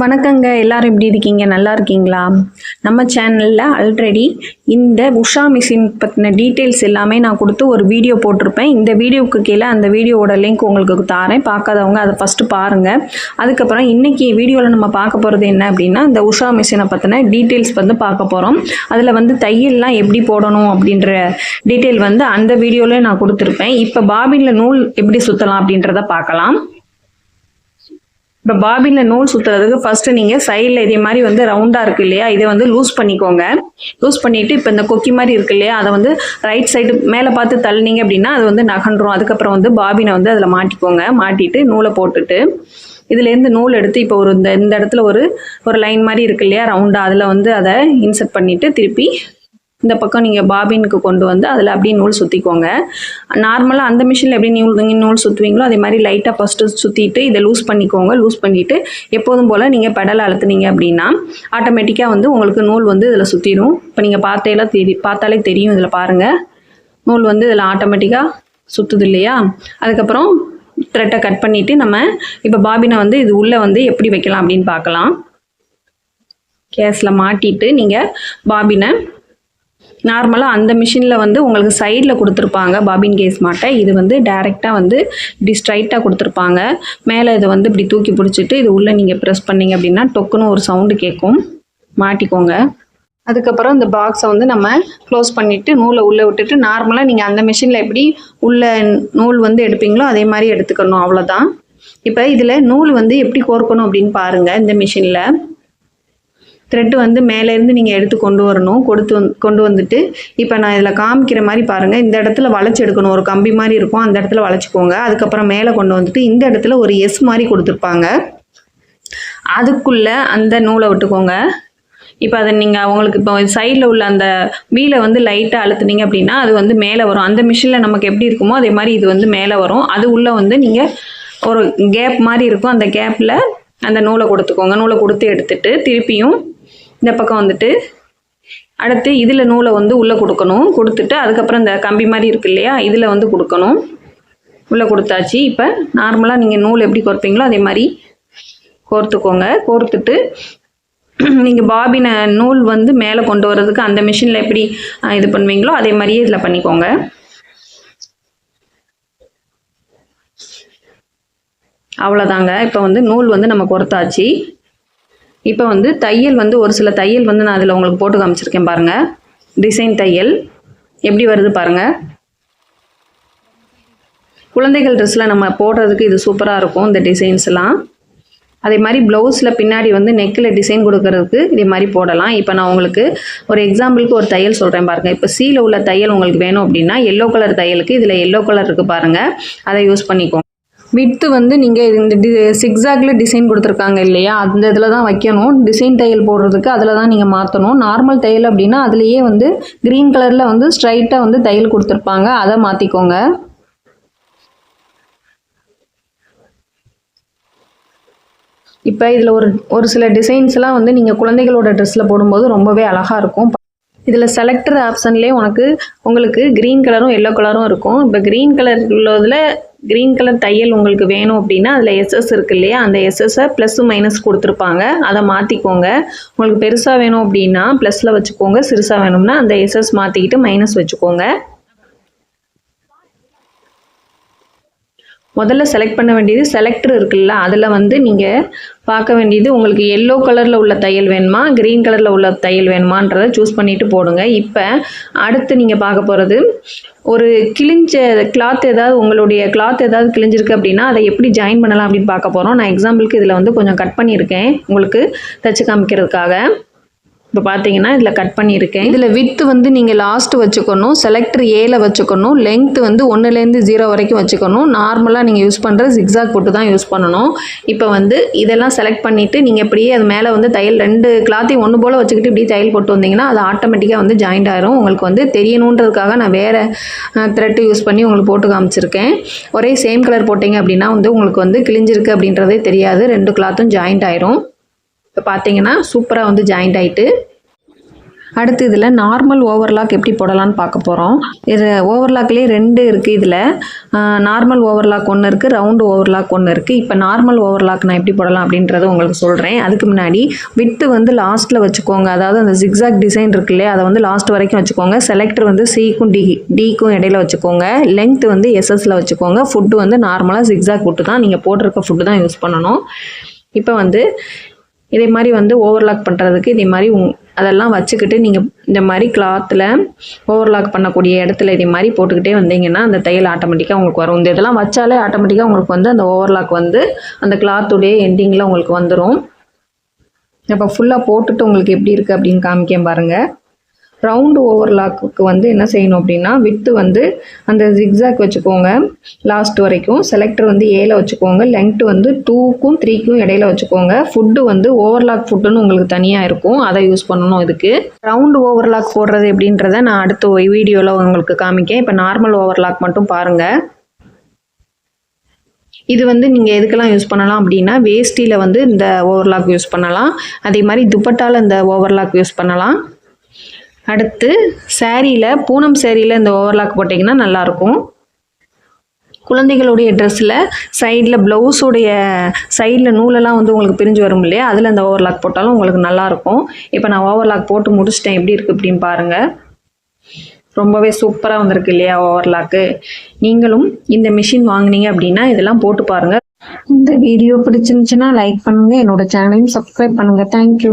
வணக்கங்க. எல்லாரும் எப்படி இருக்கீங்க? நல்லா இருக்கீங்களா? நம்ம சேனலில் ஆல்ரெடி இந்த உஷா மிஷின் பற்றின டீட்டெயில்ஸ் எல்லாமே நான் கொடுத்து ஒரு வீடியோ போட்டிருப்பேன். இந்த வீடியோவுக்கு கீழே அந்த வீடியோவோட லிங்க் உங்களுக்கு தாரேன் பார்க்காதவங்க அதை ஃபஸ்ட்டு பாருங்கள் அதுக்கப்புறம் இன்றைக்கி வீடியோவில் நம்ம பார்க்க போகிறது என்ன அப்படின்னா இந்த உஷா மிஷினை பற்றின டீட்டெயில்ஸ் வந்து பார்க்க போகிறோம் அதில் வந்து தையல்லாம் எப்படி போடணும் அப்படின்ற டீட்டெயில் வந்து அந்த வீடியோவில் நான் கொடுத்துருப்பேன். இப்போ பாபினில் நூல் எப்படி சுற்றலாம் அப்படின்றத பார்க்கலாம். இப்போ பாபினில் நூல் சுற்றுறதுக்கு ஃபஸ்ட்டு நீங்கள் சைடில் இதே மாதிரி வந்து ரவுண்டாக இருக்கு இல்லையா? இதை வந்து லூஸ் பண்ணிக்கோங்க. லூஸ் பண்ணிவிட்டு இப்போ இந்த கொக்கி மாதிரி இருக்கு இல்லையா? அதை வந்து ரைட் சைடு மேலே பார்த்து தள்ளினீங்க அப்படின்னா அது வந்து நகன்றும் அதுக்கப்புறம் வந்து பாபினை வந்து அதில் மாட்டிக்கோங்க. மாட்டிட்டு நூலை போட்டுட்டு இதுலேருந்து நூல் எடுத்து இப்போ ஒரு இந்த இந்த இடத்துல ஒரு ஒரு லைன் மாதிரி இருக்கு இல்லையா? ரவுண்டாக அதில் வந்து அதை இன்சர்ட் பண்ணிவிட்டு திருப்பி இந்த பக்கம் நீங்கள் பாபினுக்கு கொண்டு வந்து அதில் அப்படியே நூல் சுற்றிக்கோங்க நார்மலாக அந்த மிஷினில் எப்படி நூல் நூல் சுற்றுவீங்களோ அதே மாதிரி லைட்டாக ஃபஸ்ட்டு சுற்றிட்டு இதை லூஸ் பண்ணிக்கோங்க. லூஸ் பண்ணிவிட்டு எப்போதும் போல் நீங்கள் பெடல் அழுத்துனீங்க அப்படின்னா ஆட்டோமேட்டிக்காக வந்து உங்களுக்கு நூல் வந்து இதில் சுற்றிடும் இப்போ நீங்கள் பார்த்தேலாம் தெரி பார்த்தாலே தெரியும் இதில் பாருங்கள் நூல் வந்து இதில் ஆட்டோமேட்டிக்காக சுற்றுது இல்லையா? அதுக்கப்புறம் த்ரெட்டை கட் பண்ணிவிட்டு நம்ம இப்போ பாபினை வந்து இது உள்ளே வந்து எப்படி வைக்கலாம் அப்படின்னு பார்க்கலாம். கேஸில் மாட்டிட்டு நீங்கள் பாபினை நார்மலாக அந்த மிஷினில் வந்து உங்களுக்கு சைடில் கொடுத்துருப்பாங்க. பாபின் கேஸ் மாட்டை. இது வந்து டைரெக்டாக வந்து இப்படி ஸ்ட்ரைட்டாக கொடுத்துருப்பாங்க. மேலே இதை வந்து இப்படி தூக்கி பிடிச்சிட்டு இது உள்ளே நீங்கள் ப்ரெஸ் பண்ணீங்க அப்படின்னா டொக்குன்னு ஒரு சவுண்டு கேட்கும். மாட்டிக்கோங்க. அதுக்கப்புறம் இந்த பாக்ஸை வந்து நம்ம க்ளோஸ் பண்ணிவிட்டு நூலை உள்ளே விட்டுட்டு நார்மலாக நீங்கள் அந்த மிஷினில் எப்படி உள்ள நூல் வந்து எடுப்பீங்களோ அதே மாதிரி எடுத்துக்கணும். அவ்வளோதான் இப்போ இதில் நூல் வந்து எப்படி கோர்க்கணும் அப்படின்னு பாருங்கள் இந்த மிஷினில் த்ரெட்டு வந்து மேலேருந்து நீங்கள் எடுத்து கொண்டு வரணும். கொடுத்து கொண்டு வந்துட்டு இப்போ நான் இதில் காமிக்கிற மாதிரி பாருங்கள் இந்த இடத்துல வளைச்சி எடுக்கணும். ஒரு கம்பி மாதிரி இருக்கும். அந்த இடத்துல வளைச்சிக்கோங்க. அதுக்கப்புறம் மேலே கொண்டு வந்துட்டு இந்த இடத்துல ஒரு எஸ் மாதிரி கொடுத்துருப்பாங்க. அதுக்குள்ளே அந்த நூலை விட்டுக்கோங்க. இப்போ அதை நீங்கள் அவங்களுக்கு இப்போ சைடில் உள்ள அந்த வீலை வந்து லைட்டாக அழுத்துனீங்க அப்படின்னா அது வந்து மேலே வரும். அந்த மிஷினில் நமக்கு எப்படி இருக்குமோ அதே மாதிரி இது வந்து மேலே வரும். அது உள்ளே வந்து நீங்கள் ஒரு கேப் மாதிரி இருக்கும். அந்த கேப்பில் அந்த நூலை கொடுத்துக்கோங்க. நூலை கொடுத்து எடுத்துட்டு திருப்பியும் இந்த பக்கம் வந்துட்டு அடுத்து இதில் நூலை வந்து உள்ளே கொடுக்கணும். கொடுத்துட்டு அதுக்கப்புறம் இந்த கம்பி மாதிரி இருக்கு இல்லையா இதில் வந்து கொடுக்கணும். உள்ளே கொடுத்தாச்சு. இப்போ நார்மலாக நீங்கள் நூல் எப்படி கோர்ப்பீங்களோ அதே மாதிரி கோர்த்துக்கோங்க. கோர்த்துட்டு நீங்கள் பாபினை நூல் வந்து மேலே கொண்டு வர்றதுக்கு அந்த மிஷினில் எப்படி இது பண்ணுவீங்களோ அதே மாதிரியே இதில் பண்ணிக்கோங்க. அவ்வளோதாங்க இப்போ வந்து நூல் வந்து நம்ம கொடுத்தாச்சு இப்போ வந்து தையல் வந்து ஒரு சில தையல் வந்து நான் அதில் உங்களுக்கு போட்டு காமிச்சிருக்கேன் பாருங்கள் டிசைன் தையல். எப்படி வருது பாருங்கள் குழந்தைகள் ட்ரெஸ்ஸில் நம்ம போடுறதுக்கு இது சூப்பராக இருக்கும் இந்த டிசைன்ஸ்லாம் அதே மாதிரி ப்ளவுஸில் பின்னாடி வந்து நெக்கில் டிசைன் கொடுக்கறதுக்கு இதே மாதிரி போடலாம். இப்போ நான் உங்களுக்கு ஒரு எக்ஸாம்பிளுக்கு ஒரு தையல் சொல்கிறேன் பாருங்கள் இப்போ சீல உள்ள தையல் உங்களுக்கு வேணும் அப்படின்னா எல்லோ கலர் தையலுக்கு இதில் எல்லோ கலர் இருக்குது பாருங்கள் அதை யூஸ் பண்ணிக்கோங்க. விட்டு வந்து நீங்கள் இந்த டி சிக்ஸாகில் டிசைன் கொடுத்துருக்காங்க இல்லையா? அந்த இதில் தான் வைக்கணும். டிசைன் தையல் போடுறதுக்கு அதில் தான் நீங்கள் மாற்றணும் நார்மல் தையல் அப்படின்னா அதுலேயே வந்து க்ரீன் கலரில் வந்து ஸ்ட்ரைட்டாக வந்து தையல் கொடுத்துருப்பாங்க. அதை மாற்றிக்கோங்க இப்போ இதில் ஒரு ஒரு சில டிசைன்ஸ்லாம் வந்து நீங்கள் குழந்தைகளோட ட்ரெஸ்ஸில் போடும்போது ரொம்பவே அழகாக இருக்கும். இதில் செலக்டர் ஆப்ஷன்லேயே உனக்கு உங்களுக்கு க்ரீன் கலரும் எல்லோ கலரும் இருக்கும். இப்போ க்ரீன் கலர் உள்ளதில் க்ரீன் கலர் தையல் உங்களுக்கு வேணும் அப்படின்னா அதில் எஸ்எஸ் இருக்கு இல்லையா? அந்த எஸ்எஸ்ஸை ப்ளஸ்ஸு மைனஸ் கொடுத்துருப்பாங்க. அதை மாற்றிக்கோங்க உங்களுக்கு பெருசாக வேணும் அப்படின்னா ப்ளஸில் வச்சுக்கோங்க. சிறுசாக வேணும்னா அந்த எஸ்எஸ் மாற்றிக்கிட்டு மைனஸ் வச்சுக்கோங்க. முதல்ல செலக்ட் பண்ண வேண்டியது செலக்டர் இருக்குல்ல அதில் வந்து நீங்கள் பார்க்க வேண்டியது உங்களுக்கு எல்லோ கலரில் உள்ள தையல் வேணுமா க்ரீன் கலரில் உள்ள தையல் வேணுமான்றதை சூஸ் பண்ணிவிட்டு போடுங்க. இப்போ அடுத்து நீங்கள் பார்க்க போகிறது ஒரு கிழிஞ்ச கிளாத் ஏதாவது உங்களுடைய கிளாத் ஏதாவது கிழிஞ்சிருக்கு அப்படின்னா அதை எப்படி ஜாயின் பண்ணலாம் அப்படின்னு பார்க்க போகிறோம் நான் எக்ஸாம்பிளுக்கு இதில் வந்து கொஞ்சம் கட் பண்ணியிருக்கேன் உங்களுக்கு தச்சு காமிக்கிறதுக்காக. இப்போ பார்த்தீங்கன்னா இதில் கட் பண்ணியிருக்கேன். இதில் வித்து வந்து நீங்கள் லாஸ்ட்டு வச்சுக்கணும் செலக்டர் ஏல வச்சுக்கணும் லென்த்து வந்து ஒன்றுலேருந்து ஜீரோ வரைக்கும் வச்சுக்கணும். நார்மலாக நீங்கள் யூஸ் பண்ணுற ஜிக்ஸாக் போட்டு தான் யூஸ் பண்ணணும். இப்போ வந்து இதெல்லாம் செலக்ட் பண்ணிவிட்டு நீங்கள் இப்படியே அது மேலே வந்து தையல் ரெண்டு கிளாத்தையும் ஒன்று போல் வச்சுக்கிட்டு இப்படி தையல் போட்டு வந்தீங்கன்னா அது ஆட்டோமேட்டிக்காக வந்து ஜாயிண்ட் ஆயிரும். உங்களுக்கு வந்து தெரியணுன்றதுக்காக நான் வேறு த்ரெட்டு யூஸ் பண்ணி உங்களுக்கு போட்டு காமிச்சிருக்கேன். ஒரே சேம் கலர் போட்டிங்க அப்படின்னா வந்து உங்களுக்கு வந்து கிழிஞ்சிருக்கு அப்படின்றதே தெரியாது. ரெண்டு கிளாத்தும் ஜாயிண்ட் ஆயிரும். இப்போ பார்த்தீங்கன்னா சூப்பராக வந்து ஜாயிண்ட் ஆகிட்டு அடுத்து இதில் நார்மல் ஓவர்லாக் எப்படி போடலாம்னு பார்க்க போகிறோம். இது ஓவர்லாக்லேயே ரெண்டு இருக்குது இதில். நார்மல் ஓவர்லாக் ஒன்று இருக்குது ரவுண்டு ஓவர்லாக் ஒன்று இருக்குது இப்போ நார்மல் ஓவர்லாக் நான் எப்படி போடலாம் அப்படின்றத உங்களுக்கு சொல்கிறேன். அதுக்கு முன்னாடி விட்டு வந்து லாஸ்ட்டில் வச்சுக்கோங்க. அதாவது அந்த ஜிக்ஸாக் டிசைன் இருக்கு இல்லையா அதை வந்து லாஸ்ட் வரைக்கும் வச்சுக்கோங்க. செலக்டர் வந்து சிக்கும் டி டிக்கும் இடையில வச்சுக்கோங்க. லென்த் வந்து எஸ்எஸில் வச்சுக்கோங்க. ஃபுட்டு வந்து நார்மலாக ஜிக்ஸாக் ஃபுட்டு தான். நீங்கள் போட்டிருக்க ஃபுட்டு தான் யூஸ் பண்ணணும். இப்போ வந்து இதே மாதிரி வந்து ஓவர்லாக் பண்ணுறதுக்கு இதே மாதிரி உங் அதெல்லாம் வச்சுக்கிட்டு நீங்கள் இந்த மாதிரி கிளாத்தில் ஓவர்லாக் பண்ணக்கூடிய இடத்துல இதே மாதிரி போட்டுக்கிட்டே வந்தீங்கன்னா அந்த தையல் ஆட்டோமேட்டிக்காக உங்களுக்கு வரும். இந்த இதெல்லாம் வச்சாலே ஆட்டோமேட்டிக்காக உங்களுக்கு வந்து அந்த ஓவர்லாக் வந்து அந்த கிளாத்துடைய எண்டிங்கில் உங்களுக்கு வந்துடும் இப்போ ஃபுல்லாக போட்டுட்டு உங்களுக்கு எப்படி இருக்குது அப்படின்னு காமிக்கேன் பாருங்கள் ரவுண்டு ஓவர்லாக்கு வந்து என்ன செய்யணும் அப்படின்னா வித்து வந்து அந்த ஜிக்ஸாக் வச்சுக்கோங்க. லாஸ்ட் வரைக்கும் செலக்டர் வந்து ஏல வச்சுக்கோங்க. லெங்க்ட் வந்து டூக்கும் த்ரீக்கும் இடையில வச்சுக்கோங்க. ஃபுட்டு வந்து ஓவர்லாக் ஃபுட்டுன்னு உங்களுக்கு தனியாக இருக்கும். அதை யூஸ் பண்ணணும் இதுக்கு. ரவுண்டு ஓவர்லாக் போடுறது எப்படின்றத நான் அடுத்த வீடியோவில் உங்களுக்கு காமிக்கேன். இப்போ நார்மல் ஓவர்லாக் மட்டும் பாருங்கள் இது வந்து நீங்கள் எதுக்கெல்லாம் யூஸ் பண்ணலாம் அப்படின்னா வேஷ்டியில் வந்து இந்த ஓவர்லாக் யூஸ் பண்ணலாம். அதே மாதிரி துப்பட்டாவில் இந்த ஓவர்லாக் யூஸ் பண்ணலாம். அடுத்து சேரீயில் பூனம் சேரீயில் இந்த ஓவர்லாக் போட்டிங்கன்னா நல்லாயிருக்கும் குழந்தைகளுடைய ட்ரெஸ்ஸில் சைடில் ப்ளவுஸுடைய சைடில் நூலெல்லாம் வந்து உங்களுக்கு பிரிஞ்சு வரும் இல்லையா? அதில் இந்த ஓவர்லாக் போட்டாலும் உங்களுக்கு நல்லாயிருக்கும் இப்போ நான் ஓவர்லாக் போட்டு முடிச்சிட்டேன். எப்படி இருக்குது அப்படின்னு பாருங்கள் ரொம்பவே சூப்பராக வந்திருக்கு இல்லையா ஓவர்லாக்கு நீங்களும் இந்த மிஷின் வாங்குனீங்க அப்படின்னா இதெல்லாம் போட்டு பாருங்கள் இந்த வீடியோ பிடிச்சிருந்துச்சுன்னா லைக் பண்ணுங்கள் என்னோட சேனலையும் சப்ஸ்கிரைப் பண்ணுங்கள் தேங்க்யூ